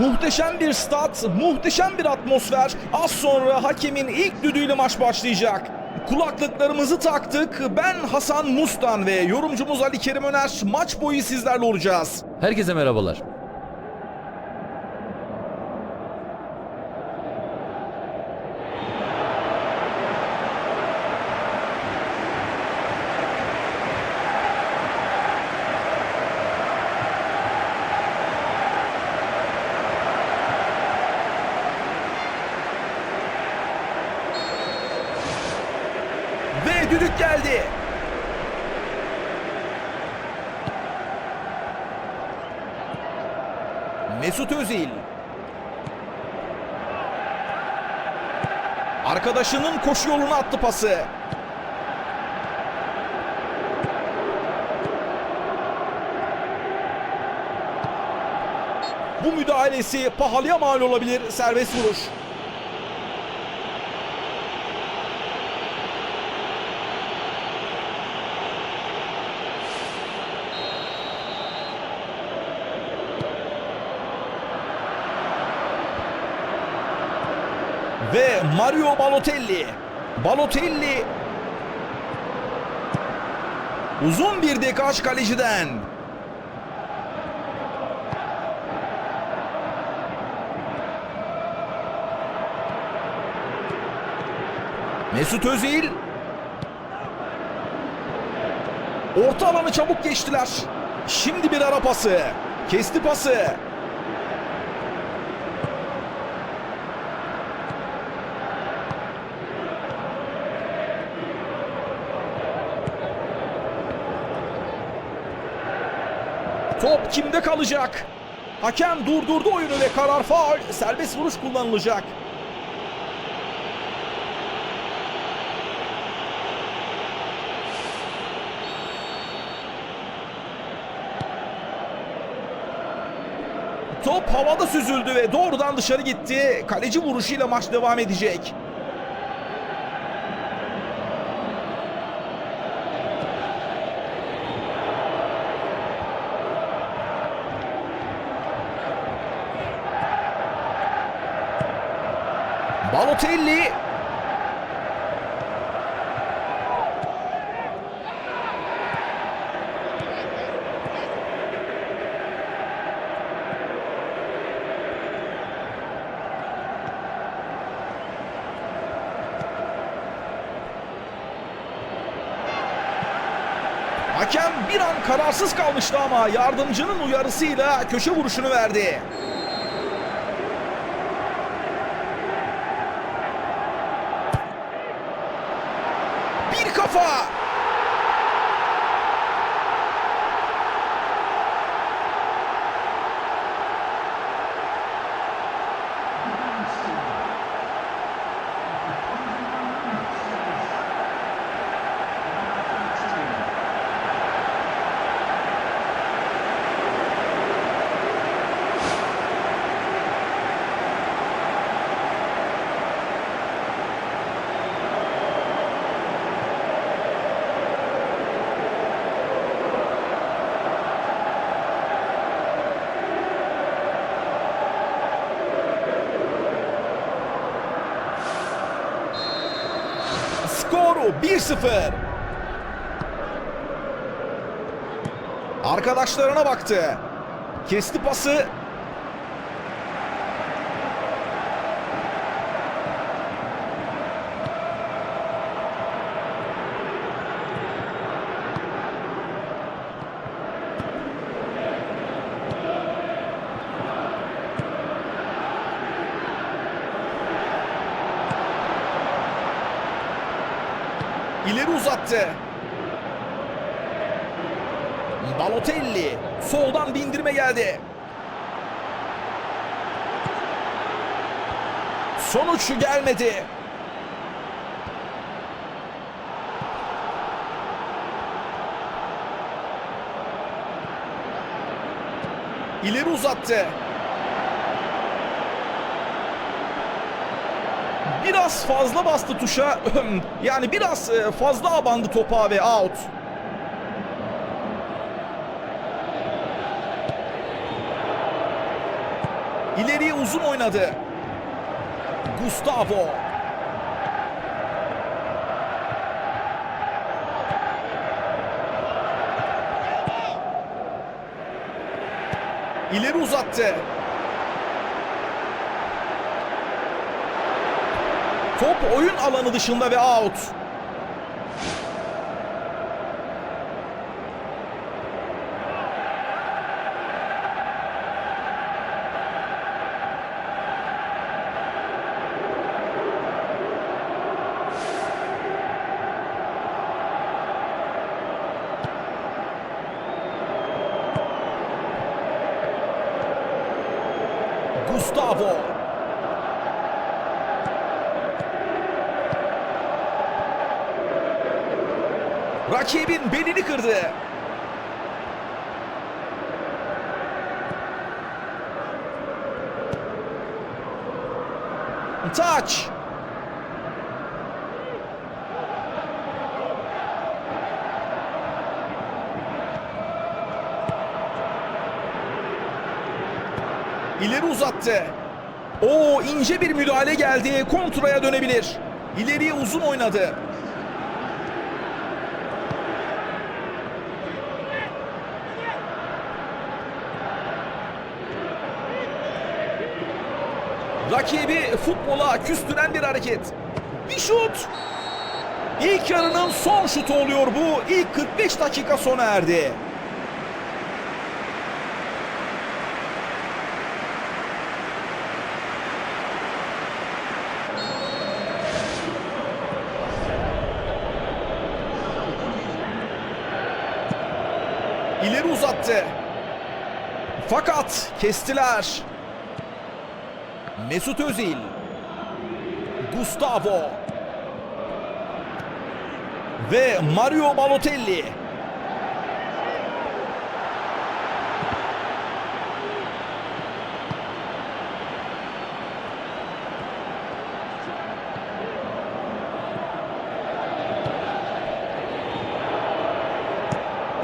Muhteşem bir stat, muhteşem bir atmosfer. Az sonra hakemin ilk düdüğüyle maç başlayacak. Kulaklıklarımızı taktık. Ben Hasan Mustan ve yorumcumuz Ali Kerim Öner maç boyu sizlerle olacağız. Herkese merhabalar. Ve düdük geldi. Mesut Özil. Arkadaşının koşu yoluna attı pası. Bu müdahalesi pahalıya mal olabilir serbest vuruş. Ve Mario Balotelli. Balotelli uzun bir dekaj kaleciden. Mesut Özil Orta alanı çabuk geçtiler. Şimdi bir ara pası. Kesti pası. Top kimde kalacak? Hakem durdurdu oyunu ve karar faul. Serbest vuruş kullanılacak. Top havada süzüldü ve doğrudan dışarı gitti. Kaleci vuruşuyla maç devam edecek. Balotelli Hakem bir an kararsız kalmıştı ama yardımcının uyarısıyla köşe vuruşunu verdi. Bir kafa. Skoru 1-0. Arkadaşlarına baktı. Kesti pası. İleri uzattı. Balotelli soldan bindirme geldi. Sonuç gelmedi. İleri uzattı. Biraz fazla bastı tuşa. Yani biraz e, fazla abandı topa ve out. İleriye uzun oynadı. Gustavo. İleri uzattı. Top oyun alanı dışında ve out. Gustavo. Rakibin belini kırdı. Taç. İleri uzattı. O ince bir müdahale geldi. Kontraya dönebilir. İleriye uzun oynadı. Rakibi futbola küstüren bir hareket. Bir şut. İlk yarının son şutu oluyor bu. İlk 45 dakika sona erdi. İleri uzattı. Fakat kestiler. Mesut Özil. Gustavo. Ve Mario Balotelli.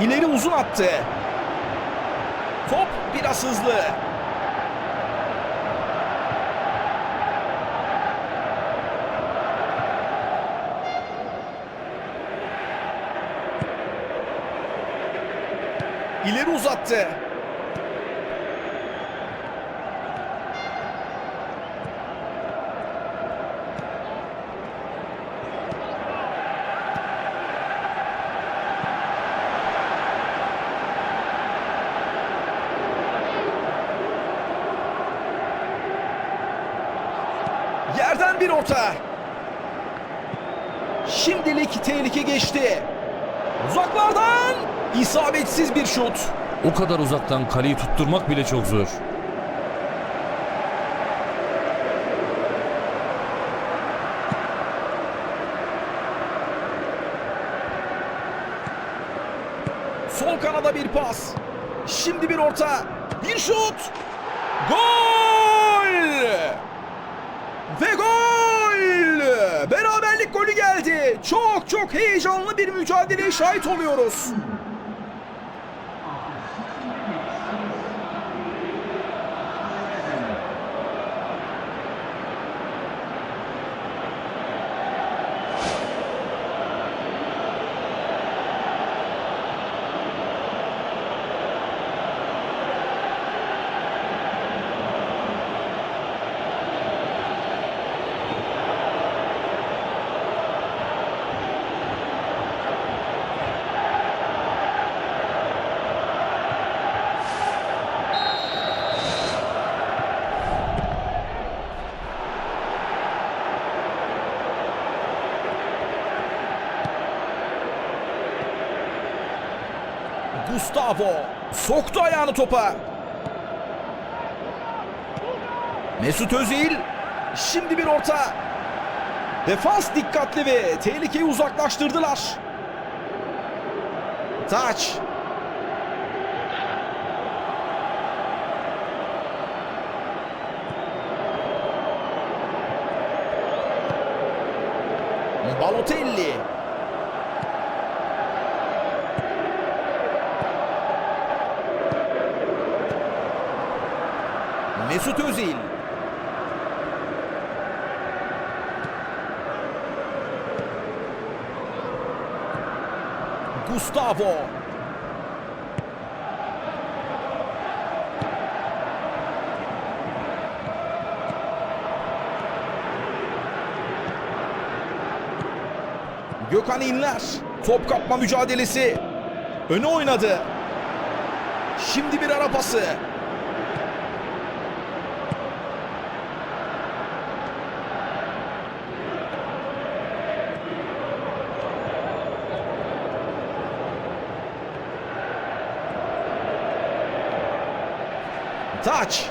İleri uzun attı. Top biraz hızlı. İleri uzattı. Yerden bir orta. Şimdilik tehlike geçti. Uzaklardan isabetsiz bir şut. O kadar uzaktan kaleyi tutturmak bile çok zor. Sol kanada bir pas. Şimdi bir orta. Bir şut. Gol! Ve gol! Beraberlik golü geldi. Çok çok heyecanlı bir mücadeleye şahit oluyoruz. Gustavo soktu ayağını topa. Mesut Özil şimdi bir orta. Defans dikkatli ve tehlikeyi uzaklaştırdılar. Taç. Balotelli. Mesut Mesut Özil. Gustavo. Gökhan İnler. Top kapma mücadelesi. Öne oynadı. Şimdi bir ara pası. Taç.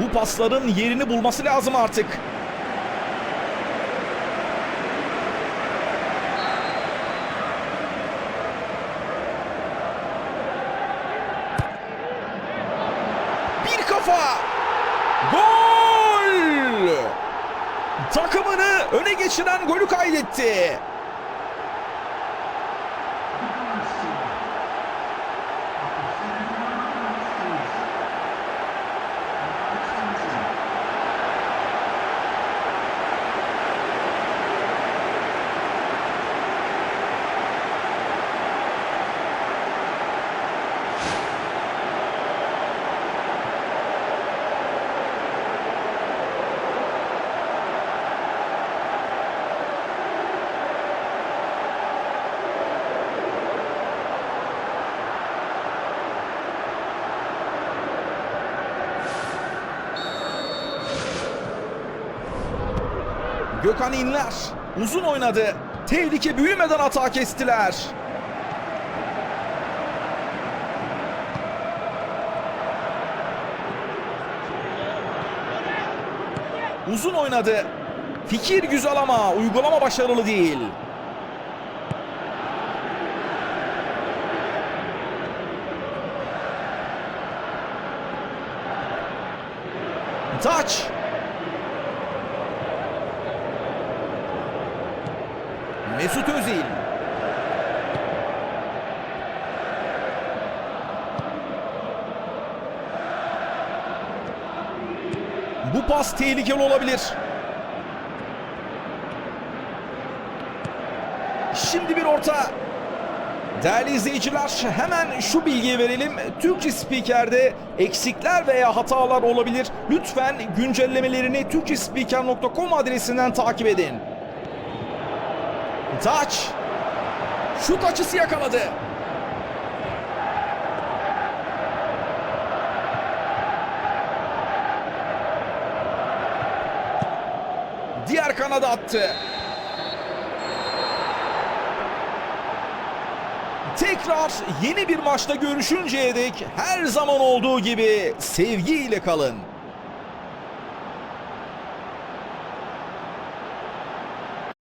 Bu pasların yerini bulması lazım artık. Bir kafa. Gol! Takımını öne geçiren golü kaydetti. Gökhan İnler uzun oynadı. Tehlike büyümeden hata kestiler. Uzun oynadı. Fikir güzel ama uygulama başarılı değil. Taç. Mesut Özil. Bu pas tehlikeli olabilir. Şimdi bir orta. Değerli izleyiciler hemen şu bilgiyi verelim. Türkçe spikerde eksikler veya hatalar olabilir. Lütfen güncellemelerini türkçespiker.com adresinden takip edin. Taç. Şut açısı yakaladı. Diğer kanada attı. Tekrar yeni bir maçta görüşünceye dek her zaman olduğu gibi sevgiyle kalın.